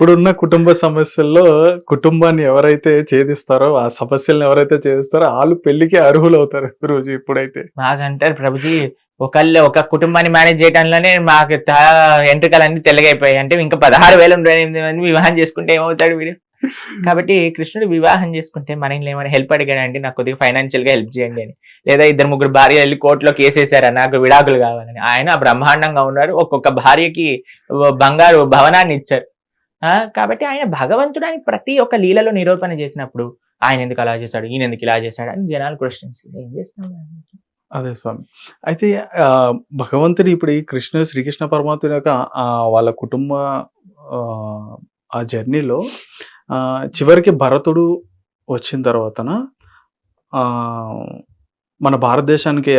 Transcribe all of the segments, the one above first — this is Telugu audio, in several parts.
ఇప్పుడున్న కుటుంబ సమస్యల్లో కుటుంబాన్ని ఎవరైతే ఛేదిస్తారో ఆ సమస్యలను ఎవరైతే ఛేదిస్తారో వాళ్ళు పెళ్ళికి అర్హులు అవుతారు రోజు ఇప్పుడైతే. మాకంటారు ప్రభుజీ ఒకళ్ళు ఒక కుటుంబాన్ని మేనేజ్ చేయడంలోనే మాకు తా- ఎంట్రుకలన్నీ తెల్లగైపోయాయి. అంటే ఇంకా పదహారు వేల ఎనిమిది మంది వివాహం చేసుకుంటే ఏమవుతాడు వీడు? కాబట్టి కృష్ణుడు వివాహం చేసుకుంటే మన ఇంట్లో ఏమైనా హెల్ప్ అడిగాడండి నాకు కొద్దిగా ఫైనాన్షియల్గా హెల్ప్ చేయండి అని. లేదా ఇద్దరు ముగ్గురు భార్య వెళ్ళి కోర్టులో కేసేసారా నాకు విడాకులు కావాలని. ఆయన బ్రహ్మాండంగా ఉన్నారు ఒక్కొక్క భార్యకి బంగారు భవనాన్ని ఇచ్చారు. కాబట్టి ఆయన భగవంతుడు అని ప్రతి ఒక్క లీలలో నిరూపణ చేసినప్పుడు ఆయన ఎందుకు అలా చేశాడు? ఈయన ఎందుకు ఇలా చేశాడు? అని జనాలు క్వశ్చన్స్ ఏం చేస్తాం అదే స్వామి. అయితే భగవంతుడు ఇప్పుడు ఈ కృష్ణ శ్రీకృష్ణ పరమాత్మ యొక్క ఆ, వాళ్ళ కుటుంబ ఆ, జర్నీలో ఆ, చివరికి భరతుడు వచ్చిన తర్వాతన ఆ, మన భారతదేశానికి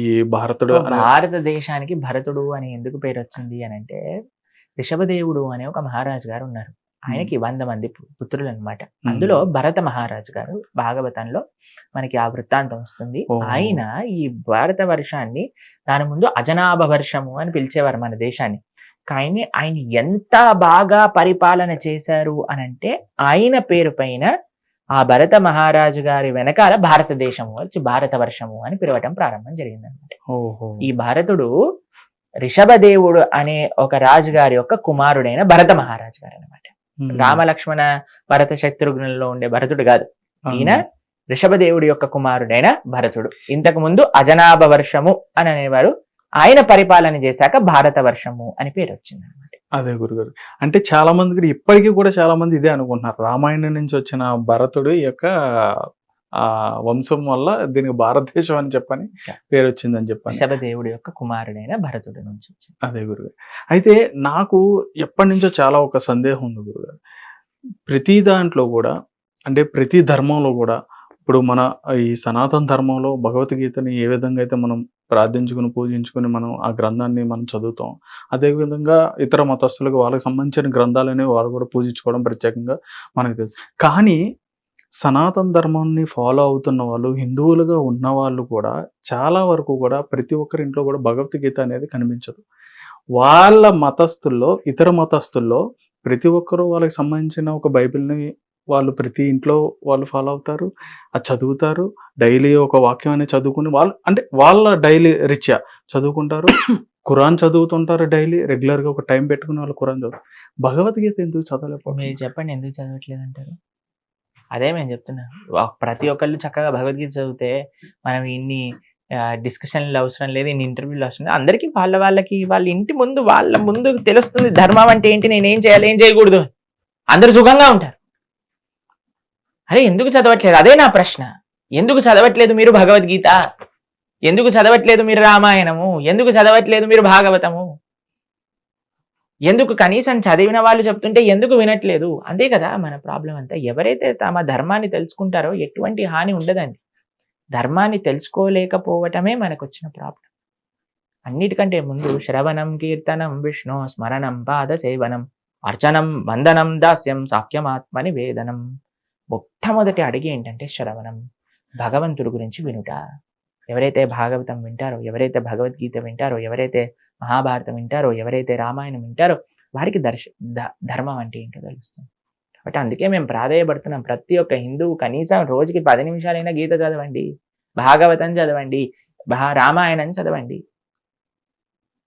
ఈ భారతుడు భారతదేశానికి భరతుడు అని ఎందుకు పేరు వచ్చింది అని అంటే ఋషభదేవుడు అనే ఒక మహారాజు గారు ఉన్నారు. ఆయనకి వంద మంది పుత్రులు అనమాట అందులో భరత మహారాజు గారు భాగవతంలో మనకి ఆ వృత్తాంతం వస్తుంది. ఆయన ఈ భారత వర్షాన్ని దాని ముందు అజనాభ వర్షము అని పిలిచేవారు మన దేశాన్ని. కానీ ఆయన ఎంత బాగా పరిపాలన చేశారు అని అంటే ఆయన పేరు పైన ఆ భరత మహారాజు గారి వెనకాల భారతదేశము వచ్చి భారత వర్షము అని పిలవటం ప్రారంభం జరిగింది ఓహో. ఈ భరతుడు రిషభదేవుడు అనే ఒక రాజుగారి యొక్క కుమారుడైన భరత మహారాజు గారు అనమాట. రామలక్ష్మణ భరత శత్రుఘ్నుల్లో ఉండే భరతుడు కాదు. ఈయన ఋషభదేవుడి యొక్క కుమారుడైన భరతుడు. ఇంతకు ముందు అజనాభ వర్షము అని అనేవారు. ఆయన పరిపాలన చేశాక భారత వర్షము అని పేరు వచ్చింది అనమాట అదే గురుగారు. అంటే చాలా మంది ఇప్పటికీ కూడా చాలా మంది ఇదే అనుకుంటున్నారు. రామాయణం నుంచి వచ్చిన భరతుడు యొక్క వంశం వల్ల దీనికి భారతదేశం అని చెప్పని పేరు వచ్చిందని చెప్పని. ఋషభదేవుడి యొక్క కుమారుడైన భరతుడి నుంచి అదే గురుగారు. అయితే నాకు ఎప్పటి నుంచో చాలా ఒక సందేహం ఉంది గురుగారు. ప్రతి దాంట్లో కూడా అంటే ప్రతి ధర్మంలో కూడా ఇప్పుడు మన ఈ సనాతన ధర్మంలో భగవద్గీతని ఏ విధంగా అయితే మనం ప్రార్థించుకుని పూజించుకుని మనం ఆ గ్రంథాన్ని మనం చదువుతాం అదే విధంగా ఇతర మతస్థులకు వాళ్ళకి సంబంధించిన గ్రంథాలనే వాళ్ళు కూడా పూజించుకోవడం ప్రత్యేకంగా మనకు తెలుసు. కానీ సనాతన ధర్మాన్ని ఫాలో అవుతున్న వాళ్ళు హిందువులుగా ఉన్న వాళ్ళు కూడా చాలా వరకు కూడా ప్రతి ఒక్కరి ఇంట్లో కూడా భగవద్గీత అనేది కనిపించదు. వాళ్ళ మతస్థుల్లో ఇతర మతస్థుల్లో ప్రతి ఒక్కరూ వాళ్ళకి సంబంధించిన ఒక బైబిల్ని వాళ్ళు ప్రతి ఇంట్లో వాళ్ళు ఫాలో అవుతారు అది చదువుతారు డైలీ ఒక వాక్యం అనేది చదువుకుని వాళ్ళు అంటే వాళ్ళ డైలీ రీత్యా చదువుకుంటారు ఖురాన్ చదువుతుంటారు డైలీ రెగ్యులర్గా ఒక టైం పెట్టుకుని వాళ్ళు ఖురాన్ చదువుతారు. భగవద్గీత ఎందుకు మీరు చదవలేకపోతే చెప్పండి ఎందుకు చదవట్లేదు అంటారు అదే మేము చెప్తున్నా. వా- ప్రతి ఒక్కళ్ళు చక్కగా భగవద్గీత చదివితే మనం ఇన్ని డిస్కషన్లు అవసరం లేదు ఇన్ని ఇంటర్వ్యూలు అవసరం లేదు. అందరికీ వాళ్ళ వాళ్ళకి వాళ్ళ ఇంటి ముందు వాళ్ళ ముందు తెలుస్తుంది ధర్మం అంటే ఏంటి నేను ఏం చేయాలి ఏం చేయకూడదు. అందరూ సుఖంగా ఉంటారు. అరే ఎందుకు చదవట్లేదు? అదే నా ప్రశ్న. ఎందుకు చదవట్లేదు మీరు భగవద్గీత? ఎందుకు చదవట్లేదు మీరు రామాయణము? ఎందుకు చదవట్లేదు మీరు భాగవతము? ఎందుకు కనీసం చదివిన వాళ్ళు చెప్తుంటే ఎందుకు వినట్లేదు? అంతే కదా మన ప్రాబ్లం అంతా. ఎవరైతే తమ ధర్మాన్ని తెలుసుకుంటారో ఎటువంటి హాని ఉండదండి. ధర్మాన్ని తెలుసుకోలేకపోవటమే మనకు వచ్చిన ప్రాబ్లం అన్నిటికంటే ముందు శ్రవణం కీర్తనం విష్ణు స్మరణం పాద సేవనం అర్చనం వందనం దాస్యం సాఖ్యమాత్మ వేదనం మొట్టమొదటి అడిగి ఏంటంటే శ్రవణం. భగవంతుడి గురించి వినుట. ఎవరైతే భాగవతం వింటారో ఎవరైతే భగవద్గీత వింటారో ఎవరైతే మహాభారతం వింటారో ఎవరైతే రామాయణం వింటారో వారికి దర్శ ధర్మం అంటే ఏంటో తెలుస్తుంది. కాబట్టి అందుకే మేము ప్రాధాయపడుతున్నాం. ప్రతి ఒక్క హిందువు కనీసం రోజుకి పది నిమిషాలైనా గీత చదవండి భాగవతం చదవండి రామాయణం చదవండి.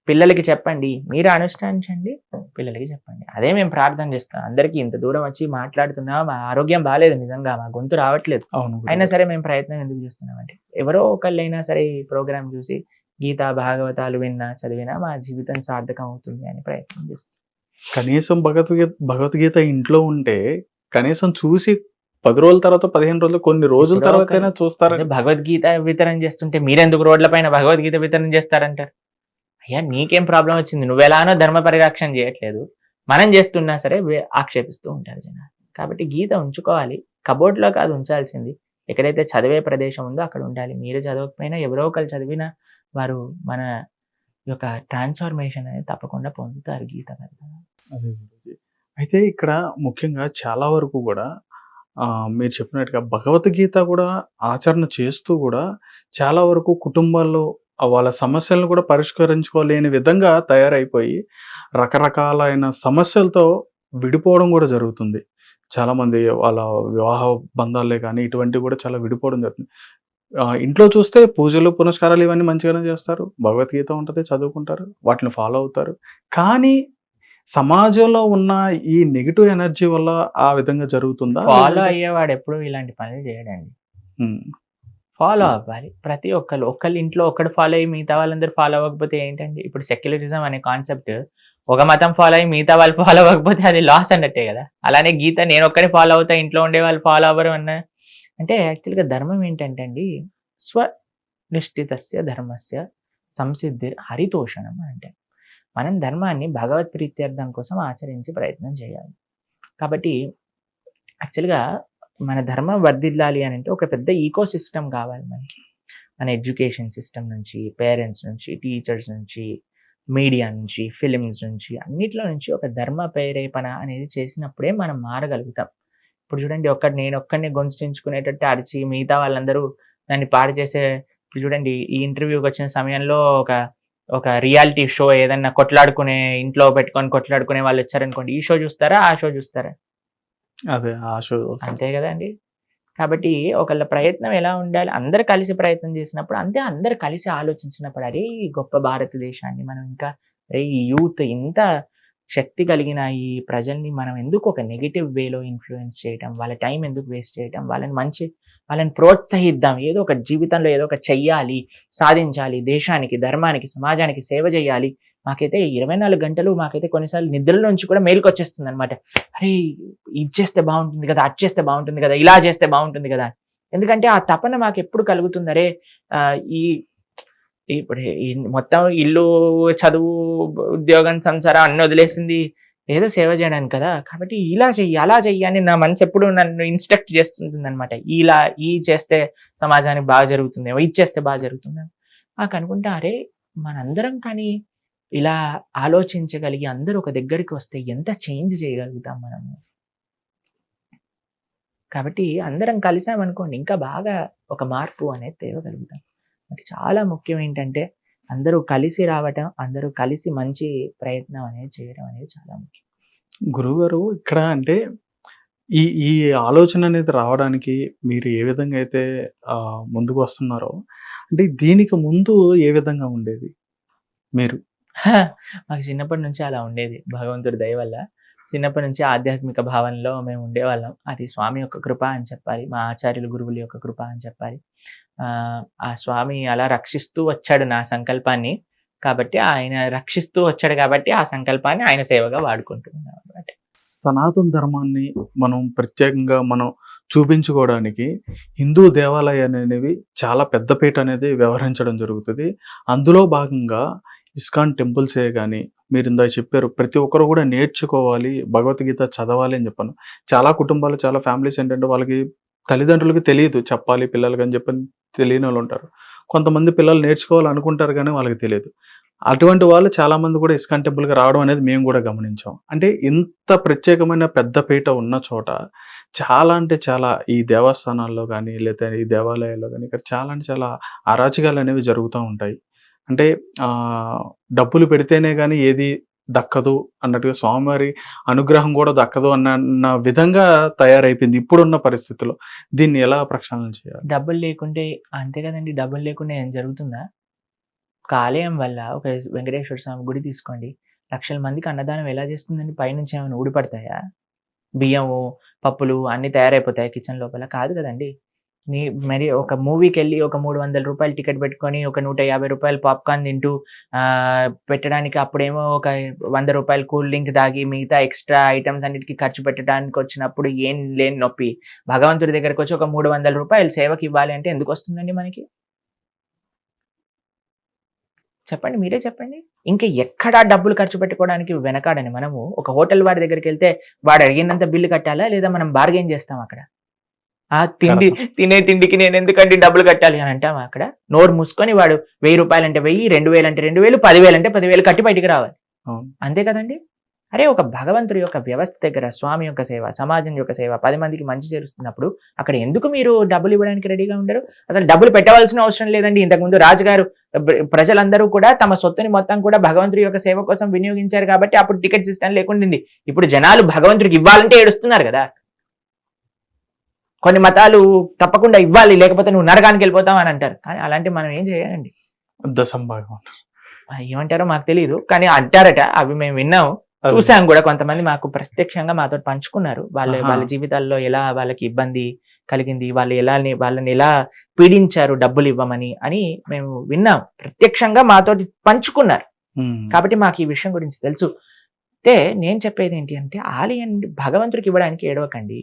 పిల్లలకి చెప్పండి. మీరు అనుష్ఠానించండి పిల్లలకి చెప్పండి. అదే మేము ప్రార్థన చేస్తాం అందరికీ ఇంత దూరం వచ్చి మాట్లాడుతున్నాం మా ఆరోగ్యం బాగాలేదు నిజంగా మా గొంతు రావట్లేదు. అవును అయినా. సరే మేము ప్రయత్నం ఎందుకు చేస్తున్నామంటే ఎవరో ఒకళ్ళైనా సరే ఈ ప్రోగ్రామ్ చూసి గీతా భాగవతాలు విన్నా చదివినా మా జీవితం సార్థకం అవుతుంది అని ప్రయత్నం చేస్తాం కనీసం భగవద్గీత భగవద్గీత ఇంట్లో ఉంటే కనీసం చూసి పది రోజుల తర్వాత పదిహేను రోజులు కొన్ని రోజుల తర్వాత చూస్తారు భగవద్గీత వితరణ చేస్తుంటే మీరెందుకు రోడ్ల పైన భగవద్గీత వితరణ చేస్తారంటారు? అయ్యా నీకేం ప్రాబ్లం వచ్చింది? నువ్వెలానో ధర్మ పరిరక్షణ చేయట్లేదు. మనం చేస్తున్నా సరే ఆక్షేపిస్తూ ఉంటారు జనాలు. కాబట్టి గీత ఉంచుకోవాలి. కబోర్డ్లో కాదు ఉంచాల్సింది. ఎక్కడైతే చదివే ప్రదేశం ఉందో అక్కడ ఉండాలి. మీరు చదవకపోయినా ఎవరో ఒకరు చదివినా వారు మన యొక్క ట్రాన్స్ఫర్మేషన్ అనేది తప్పకుండా పొందుతారు గీత అదే అయితే ఇక్కడ ముఖ్యంగా చాలా వరకు కూడా మీరు చెప్పినట్టుగా భగవద్గీత కూడా ఆచరణ చేస్తూ కూడా చాలా వరకు కుటుంబాల్లో వాళ్ళ సమస్యలను కూడా పరిష్కరించుకోలేని విధంగా తయారైపోయి రకరకాలైన సమస్యలతో విడిపోవడం కూడా జరుగుతుంది. చాలామంది వాళ్ళ వివాహ బంధాలే కానీ ఇటువంటివి కూడా చాలా విడిపోవడం జరుగుతుంది. ఇంట్లో చూస్తే పూజలు పునస్కారాలు ఇవన్నీ మంచిగానే చేస్తారు. భగవద్గీత ఉంటుంది చదువుకుంటారు వాటిని ఫాలో అవుతారు. కానీ సమాజంలో ఉన్న ఈ నెగిటివ్ ఎనర్జీ వల్ల ఆ విధంగా జరుగుతుందా? ఫాలో అయ్యేవాడు ఎప్పుడు ఇలాంటి పనులు చేయడండి. ఫాలో అవ్వాలి. ప్రతి ఒక్కరు ఒక్కళ్ళు ఇంట్లో ఒక్కడు ఫాలో అయ్యి మిగతా వాళ్ళందరూ ఫాలో అవ్వకపోతే ఏంటండి? ఇప్పుడు సెక్యులరిజం అనే కాన్సెప్ట్ ఒక మతం ఫాలో అయ్యి మిగతా వాళ్ళు ఫాలో అవ్వకపోతే అది లాస్ అన్నట్టే కదా? అలానే గీత నేను ఒక్కడే ఫాలో అవుతా ఇంట్లో ఉండే వాళ్ళు ఫాలో అవ్వరు అన్న అంటే యాక్చువల్గా ధర్మం ఏంటంటే అండి స్వనిష్ఠితస్య ధర్మస్య సంసిద్ధి హరితోషణం అంటే. మనం ధర్మాన్ని భగవత్ ప్రీత్యర్థం కోసం ఆచరించే ప్రయత్నం చేయాలి. కాబట్టి యాక్చువల్గా మన ధర్మం వర్ధిల్లాలి అని అంటే ఒక పెద్ద ఈకో సిస్టమ్ కావాలి మనకి. మన ఎడ్యుకేషన్ సిస్టమ్ నుంచి పేరెంట్స్ నుంచి టీచర్స్ నుంచి మీడియా నుంచి ఫిలిమ్స్ నుంచి అన్నిట్లో నుంచి ఒక ధర్మ ప్రేరేపణ అనేది చేసినప్పుడే మనం మారగలుగుతాం. ఇప్పుడు చూడండి ఒక్కటి నేను ఒక్కడిని గొంతుంచుకునేటట్టు అరిచి మిగతా వాళ్ళందరూ దాన్ని పాడు చేసే ఇప్పుడు చూడండి ఈ ఇంటర్వ్యూకి వచ్చిన సమయంలో ఒక ఒక రియాలిటీ షో ఏదన్నా కొట్లాడుకునే ఇంట్లో పెట్టుకొని కొట్లాడుకునే వాళ్ళు వచ్చారనుకోండి ఈ షో చూస్తారా ఆ షో చూస్తారా? అదే ఆశ అంతే కదండి కాబట్టి ఒకళ్ళ ప్రయత్నం ఎలా ఉండాలి అందరు కలిసి ప్రయత్నం చేసినప్పుడు అంతే అందరు కలిసి ఆలోచించినప్పుడు అరే ఈ గొప్ప భారతదేశాన్ని మనం ఇంకా అరే ఈ యూత్ ఇంత శక్తి కలిగిన ఈ ప్రజల్ని మనం ఎందుకు ఒక నెగిటివ్ వేలో ఇన్ఫ్లుయెన్స్ చేయటం వాళ్ళ టైం ఎందుకు వేస్ట్ చేయటం వాళ్ళని మంచి వాళ్ళని ప్రోత్సహిద్దాం ఏదో ఒక జీవితంలో ఏదో ఒక చెయ్యాలి సాధించాలి దేశానికి ధర్మానికి సమాజానికి సేవ చేయాలి. మాకైతే ఇరవై నాలుగు గంటలు మాకైతే కొన్నిసార్లు నిద్రలో నుంచి కూడా మేలుకు వచ్చేస్తుంది అనమాట అరే ఇది చేస్తే బాగుంటుంది కదా అది చేస్తే బాగుంటుంది కదా ఇలా చేస్తే బాగుంటుంది కదా. ఎందుకంటే ఆ తపన మాకు ఎప్పుడు కలుగుతుంది? అరే ఈ ఇప్పుడు మొత్తం ఇల్లు చదువు ఉద్యోగం సంసారం అన్ని వదిలేసింది. ఏదో సేవ చేయడానికి కదా. కాబట్టి ఇలా చెయ్యి అలా చెయ్యి అని నా మనసు ఎప్పుడు నన్ను ఇన్స్ట్రక్ట్ చేస్తుంటుంది అనమాట ఇలా ఈ చేస్తే సమాజానికి బాగా జరుగుతుందేమో ఇది చేస్తే బాగా జరుగుతుందేమో నాకు అనుకుంటే అరే మనందరం కానీ ఇలా ఆలోచించగలిగి అందరూ ఒక దగ్గరికి వస్తే ఎంత చేంజ్ చేయగలుగుతాం మనము కాబట్టి అందరం కలిసామనుకోండి ఇంకా బాగా ఒక మార్పు అనేది తేవగలుగుతాం. మరి చాలా ముఖ్యం ఏంటంటే అందరూ కలిసి రావటం అందరూ కలిసి మంచి ప్రయత్నం అనేది చేయడం అనేది చాలా ముఖ్యం. గురువుగారు ఇక్కడ అంటే ఈ ఈ ఆలోచన అనేది రావడానికి మీరు ఏ విధంగా అయితే ముందుకు వస్తున్నారో అంటే దీనికి ముందు ఏ విధంగా ఉండేది మీరు? మాకు చిన్నప్పటి నుంచి అలా ఉండేది భగవంతుడి దయ వల్ల. చిన్నప్పటి నుంచి ఆధ్యాత్మిక భావనలో మేము ఉండేవాళ్ళం. అది స్వామి యొక్క కృప అని చెప్పాలి మా ఆచార్యులు గురువుల యొక్క కృప అని చెప్పాలి. ఆ, స్వామి అలా రక్షిస్తూ వచ్చాడు నా సంకల్పాన్ని కాబట్టి ఆయన రక్షిస్తూ వచ్చాడు కాబట్టి ఆ సంకల్పాన్ని ఆయన సేవగా వాడుకుంటున్నాం అనమాట సనాతన ధర్మాన్ని మనం ప్రత్యేకంగా మనం చూపించుకోవడానికి హిందూ దేవాలయాలు అనేవి చాలా పెద్దపీట అనేది వ్యవహరించడం జరుగుతుంది. అందులో భాగంగా ఇస్కాన్ టెంపుల్సే కానీ మీరు ఇందా చెప్పారు. ప్రతి ఒక్కరు కూడా నేర్చుకోవాలి. భగవద్గీత చదవాలి అని చెప్పాను. చాలా కుటుంబాలు చాలా ఫ్యామిలీస్ ఏంటంటే వాళ్ళకి తల్లిదండ్రులకి తెలియదు. చెప్పాలి పిల్లలకి అని చెప్పని తెలియని వాళ్ళు ఉంటారు. కొంతమంది పిల్లలు నేర్చుకోవాలి అనుకుంటారు కానీ వాళ్ళకి తెలియదు. అటువంటి వాళ్ళు చాలామంది కూడా ఇస్కాన్ టెంపుల్కి రావడం అనేది మేము కూడా గమనించాం. అంటే ఇంత ప్రత్యేకమైన పెద్ద పీట ఉన్న చోట చాలా అంటే చాలా ఈ దేవస్థానాల్లో కానీ లేదా ఈ దేవాలయాల్లో కానీ ఇక్కడ చాలా అంటే చాలా అరాచకాలు అనేవి జరుగుతూ ఉంటాయి. అంటే డబ్బులు పెడితేనే కానీ ఏది దక్కదు అన్నట్టుగా స్వామివారి అనుగ్రహం కూడా దక్కదు అన్న విధంగా తయారైపోయింది ఇప్పుడున్న పరిస్థితుల్లో. దీన్ని ఎలా ప్రక్షాళన చేయాలి? డబ్బులు లేకుంటే అంతే కదండి డబ్బులు లేకుండా ఏం జరుగుతుందా? ఒక ఆలయం వల్ల ఒక వెంకటేశ్వర స్వామి గుడి తీసుకోండి లక్షల మందికి అన్నదానం ఎలా చేస్తుందండి? పైనుంచి ఏమైనా ఊడిపడతాయా? బియ్యము పప్పులు అన్నీ తయారైపోతాయి కిచెన్ లోపల? కాదు కదండి. నీ మరి ఒక మూవీకి వెళ్ళి ఒక మూడు వందల రూపాయలు టికెట్ పెట్టుకొని ఒక నూట యాభై రూపాయలు పాప్కార్న్ తింటూ పెట్టడానికి అప్పుడేమో ఒక వంద రూపాయలు కూల్ డ్రింక్ తాగి మిగతా ఎక్స్ట్రా ఐటమ్స్ అన్నిటికీ ఖర్చు పెట్టడానికి వచ్చినప్పుడు ఏం లేని నొప్పి. భగవంతుడి దగ్గరకు వచ్చి ఒక మూడు వందల రూపాయలు సేవకి ఇవ్వాలి అంటే ఎందుకు వస్తుందండి మనకి? చెప్పండి మీరే చెప్పండి. ఇంకా ఎక్కడా డబ్బులు ఖర్చు పెట్టుకోవడానికి వెనకాడని మనము ఒక హోటల్ వాడి దగ్గరికి వెళ్తే వాడు అడిగినంత బిల్లు కట్టాలా లేదా మనం బార్గెన్ చేస్తాం అక్కడ? ఆ తిండి తినే తిండికి నేను ఎందుకండి డబ్బులు కట్టాలి అని అంటాం అక్కడ? నోరు మూసుకొని వాడు వెయ్యి రూపాయలు అంటే వెయ్యి రెండు వేలు అంటే రెండు వేలు పదివేలు అంటే పదివేలు కట్టి బయటికి రావాలి. అంతే కదండి? అరే ఒక భగవంతుడి యొక్క వ్యవస్థ దగ్గర స్వామి యొక్క సేవ సమాజం యొక్క సేవ పది మందికి మంచి చేరుస్తున్నప్పుడు అక్కడ ఎందుకు మీరు డబ్బులు ఇవ్వడానికి రెడీగా ఉండరు? అసలు డబ్బులు పెట్టవలసిన అవసరం లేదండి. ఇంతకుముందు రాజుగారు ప్ర- ప్రజలందరూ కూడా తమ సొత్తుని మొత్తం కూడా భగవంతుడి యొక్క సేవ కోసం వినియోగించారు కాబట్టి అప్పుడు టికెట్ సిస్టమ్ లేకుండింది. ఇప్పుడు జనాలు భగవంతుడికి ఇవ్వాలంటే ఏడుస్తున్నారు కదా. కొన్ని మతాలు తప్పకుండా ఇవ్వాలి లేకపోతే నువ్వు నరకానికి వెళ్ళిపోతావు అని అంటారు. కానీ అలాంటి మనం ఏం చేయాలండి దశంభాగం ఏమంటారో మాకు తెలియదు కానీ అంటారట అవి మేము విన్నాము. చూసాం కూడా కొంతమంది మాకు ప్రత్యక్షంగా మాతో పంచుకున్నారు. వాళ్ళ. వాళ్ళ జీవితాల్లో ఎలా వాళ్ళకి ఇబ్బంది కలిగింది వాళ్ళు ఎలా వాళ్ళని ఎలా పీడించారు డబ్బులు ఇవ్వమని అని మేము విన్నాం. ప్రత్యక్షంగా మాతో పంచుకున్నారు. కాబట్టి మాకు ఈ విషయం గురించి తెలుసు. అయితే నేను చెప్పేది ఏంటి అంటే ఆలయం భగవంతుడికి ఇవ్వడానికి ఏడవకండి.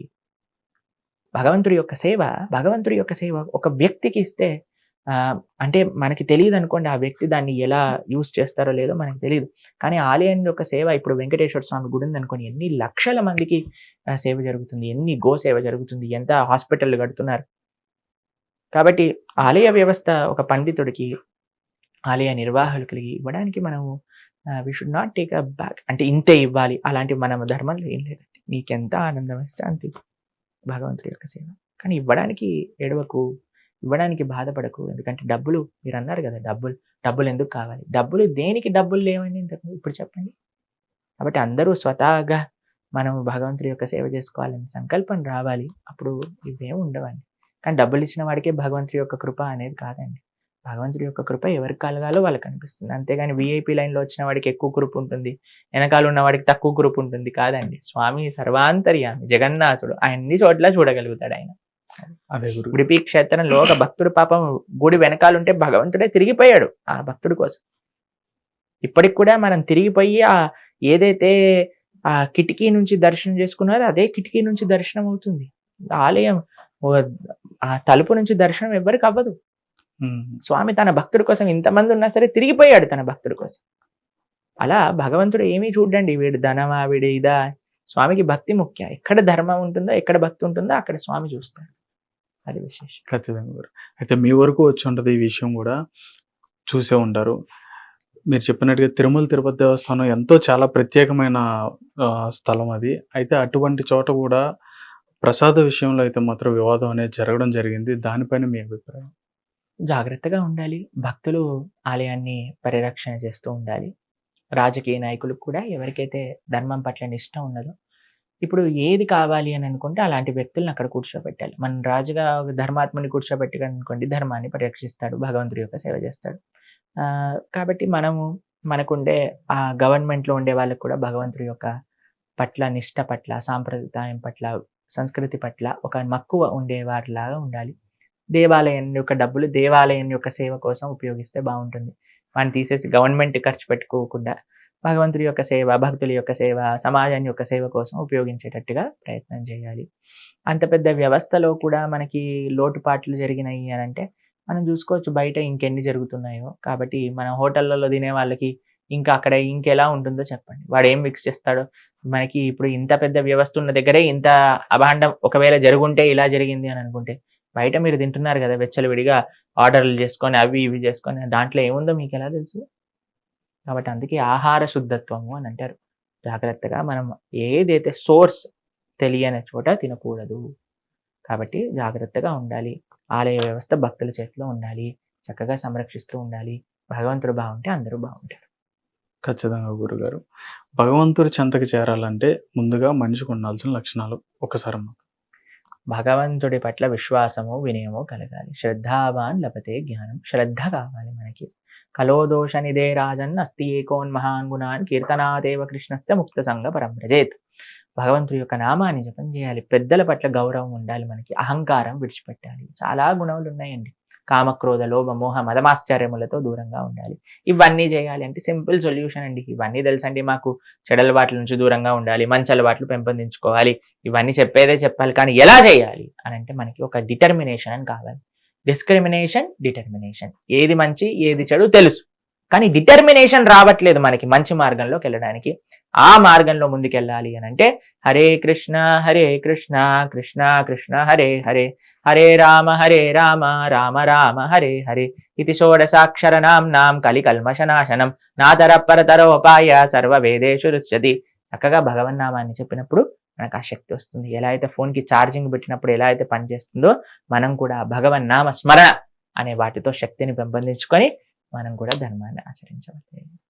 భగవంతుడి యొక్క సేవ భగవంతుడి యొక్క సేవ ఒక వ్యక్తికి ఇస్తే అంటే మనకి తెలియదు అనుకోండి ఆ వ్యక్తి దాన్ని ఎలా యూస్ చేస్తారో లేదో మనకి తెలియదు. కానీ ఆలయం యొక్క సేవ ఇప్పుడు వెంకటేశ్వర స్వామి గుడి ఉందనుకోండి ఎన్ని లక్షల మందికి సేవ జరుగుతుంది ఎన్ని గో సేవ జరుగుతుంది ఎంత హాస్పిటల్ కడుతున్నారు. కాబట్టి ఆలయ వ్యవస్థ ఒక పండితుడికి ఆలయ నిర్వాహకులకి ఇవ్వడానికి మనము we should not take a back అంటే ఇంతే ఇవ్వాలి. అలాంటి మన ధర్మంలో ఏం లేదండి. నీకెంత ఆనందం ఇస్తే అంత భగవంతుడి యొక్క సేవ. కానీ ఇవ్వడానికి ఎడవకు ఇవ్వడానికి బాధపడకు. ఎందుకంటే డబ్బులు మీరు అన్నారు కదా డబ్బులు డబ్బులు ఎందుకు కావాలి? డబ్బులు దేనికి డబ్బులు లేవండి ఇంతకు ఇప్పుడు చెప్పండి. కాబట్టి అందరూ స్వతహాగా మనం భగవంతుడి యొక్క సేవ చేసుకోవాలని సంకల్పం రావాలి. అప్పుడు ఇవేం ఉండవండి. కానీ డబ్బులు ఇచ్చిన వాడికే భగవంతుడి యొక్క కృప అనేది కాదండి. భగవంతుడి యొక్క కృప ఎవరికి కలగాలో వాళ్ళకి కనిపిస్తుంది. అంతేగాని విఐపి లైన్లో వచ్చిన వాడికి ఎక్కువ కృప ఉంటుంది. వెనకాల ఉన్న వాడికి తక్కువ కృప ఉంటుంది కాదండి. స్వామి సర్వాంతర్యామి జగన్నాథుడు అన్ని చోట్ల చూడగలుగుతాడు ఆయన. ఉడిపి క్షేత్రంలో ఒక భక్తుడు పాపం గుడి వెనకాల ఉంటే భగవంతుడే తిరిగిపోయాడు ఆ భక్తుడి కోసం. ఇప్పటికి కూడా మనం తిరిగిపోయి ఆ ఏదైతే ఆ కిటికీ నుంచి దర్శనం చేసుకున్నారో అదే కిటికీ నుంచి దర్శనం అవుతుంది. ఆలయం ఆ తలుపు నుంచి దర్శనం ఎవరికి అవ్వదు. స్వామి తన భక్తుడి కోసం ఇంతమంది ఉన్నా సరే తిరిగిపోయాడు తన భక్తుడి కోసం. అలా భగవంతుడు ఏమీ చూడండి వీడు ధనమా వీడు ఇదా? స్వామికి భక్తి ముఖ్యం. ఎక్కడ ధర్మం ఉంటుందో ఎక్కడ భక్తి ఉంటుందో అక్కడ స్వామి చూస్తాడు. అది విశేషం. ఖచ్చితంగా అయితే మీ వరకు వచ్చి ఉంటుంది ఈ విషయం కూడా చూసే ఉంటారు. మీరు చెప్పినట్టుగా తిరుమల తిరుపతి దేవస్థానం ఎంతో చాలా ప్రత్యేకమైన స్థలం అది. అయితే అటువంటి చోట కూడా ప్రసాద విషయంలో అయితే మాత్రం వివాదం అనేది జరగడం జరిగింది. దానిపైన మీ అభిప్రాయం? జాగ్రత్తగా ఉండాలి. భక్తులు ఆలయాన్ని పరిరక్షణ చేస్తూ ఉండాలి. రాజకీయ నాయకులకు కూడా ఎవరికైతే ధర్మం పట్ల నిష్ట ఉన్నదో ఇప్పుడు ఏది కావాలి అని అనుకుంటే అలాంటి వ్యక్తులను అక్కడ కూర్చోబెట్టాలి. మన రాజుగా ఒక ధర్మాత్మని కూర్చోబెట్టి అనుకోండి ధర్మాన్ని పరిరక్షిస్తాడు భగవంతుడి యొక్క సేవ చేస్తాడు. కాబట్టి మనము మనకుండే ఆ గవర్నమెంట్లో ఉండే వాళ్ళకు కూడా భగవంతుడి యొక్క పట్ల నిష్ట పట్ల సాంప్రదాయం పట్ల సంస్కృతి పట్ల ఒక మక్కువ ఉండేవారిలాగా ఉండాలి. దేవాలయం యొక్క డబ్బులు దేవాలయం యొక్క సేవ కోసం ఉపయోగిస్తే బాగుంటుంది. మనం తీసేసి గవర్నమెంట్ ఖర్చు పెట్టుకోకుండా భగవంతుడి యొక్క సేవ భక్తుల యొక్క సేవ సమాజం యొక్క సేవ కోసం ఉపయోగించేటట్టుగా ప్రయత్నం చేయాలి. అంత పెద్ద వ్యవస్థలో కూడా మనకి లోటుపాట్లు జరిగినాయి అని అంటే మనం చూసుకోవచ్చు బయట ఇంకెన్ని జరుగుతున్నాయో. కాబట్టి మన హోటళ్ళలో తినే వాళ్ళకి ఇంకా అక్కడ ఇంకెలా ఉంటుందో చెప్పండి. వాడు ఏం మిక్స్ చేస్తాడో? మనకి ఇప్పుడు ఇంత పెద్ద వ్యవస్థ ఉన్న దగ్గరే ఇంత అభాండం ఒకవేళ జరుగుంటే ఇలా జరిగింది అని అనుకుంటే బయట మీరు తింటున్నారు కదా వెచ్చలు విడిగా ఆర్డర్లు చేసుకొని అవి ఇవి చేసుకొని దాంట్లో ఏముందో మీకు ఎలా తెలుసు? కాబట్టి అందుకే ఆహార శుద్ధత్వము అని అంటారు. జాగ్రత్తగా మనం ఏదైతే సోర్స్ తెలియని చోట తినకూడదు. కాబట్టి జాగ్రత్తగా ఉండాలి. ఆలయ వ్యవస్థ భక్తుల చేతిలో ఉండాలి. చక్కగా సంరక్షిస్తూ ఉండాలి. భగవంతుడు బాగుంటే అందరూ బాగుంటారు. ఖచ్చితంగా గురుగారు. భగవంతుడి చెంతకు చేరాలంటే ముందుగా మనిషికి ఉండాల్సిన లక్షణాలు ఒకసారి మాకు భగవంతుడి పట్ల విశ్వాసము వినయము కలగాలి. శ్రద్ధావాన్ లభతే జ్ఞానం. శ్రద్ధ కావాలి మనకి. కలోదోష నిదే రాజన్ అస్తి ఏకోన్ మహాన్ గుణాన్ కీర్తనాదేవ కృష్ణస్థ ముక్త సంగ పరంభ్రజేత్ భగవంతుడి యొక్క నామాన్ని జపం చేయాలి. పెద్దల పట్ల గౌరవం ఉండాలి మనకి. అహంకారం విడిచిపెట్టాలి. చాలా గుణములు ఉన్నాయండి కామక్రోధ లోభ మోహ మదమాశ్చర్యములతో దూరంగా ఉండాలి. ఇవన్నీ చేయాలి అంటే సింపుల్ సొల్యూషన్ అండి. ఇవన్నీ తెలుసండి మాకు. చెడలవాట్ల నుంచి దూరంగా ఉండాలి. మంచి అలవాట్లు పెంపొందించుకోవాలి. ఇవన్నీ చెప్పేదే చెప్పాలి. కానీ ఎలా చేయాలి? అని అంటే మనకి ఒక డిటర్మినేషన్ అని కావాలి. డిస్క్రిమినేషన్ డిటర్మినేషన్ ఏది మంచి ఏది చెడు తెలుసు. కానీ డిటర్మినేషన్ రావట్లేదు మనకి మంచి మార్గంలోకి వెళ్ళడానికి. ఆ మార్గంలో ముందుకెళ్ళాలి అని అంటే హరే కృష్ణ హరే కృష్ణ కృష్ణ కృష్ణ హరే హరే హరే రామ హరే రామ రామ రామ హరే హరే. ఇది షోడసాక్షర నాం కలికల్మశనాశనం నాతర పరతరోపాయ సర్వ వేదేషు రుచ్యతి. చక్కగా భగవన్నామాన్ని చెప్పినప్పుడు మనకు ఆ శక్తి వస్తుంది. ఎలా అయితే ఫోన్కి ఛార్జింగ్ పెట్టినప్పుడు ఎలా అయితే పనిచేస్తుందో మనం కూడా భగవన్నామ స్మరణ అనే వాటితో శక్తిని పెంపొందించుకొని మనం కూడా ధర్మాన్ని ఆచరించవచ్చు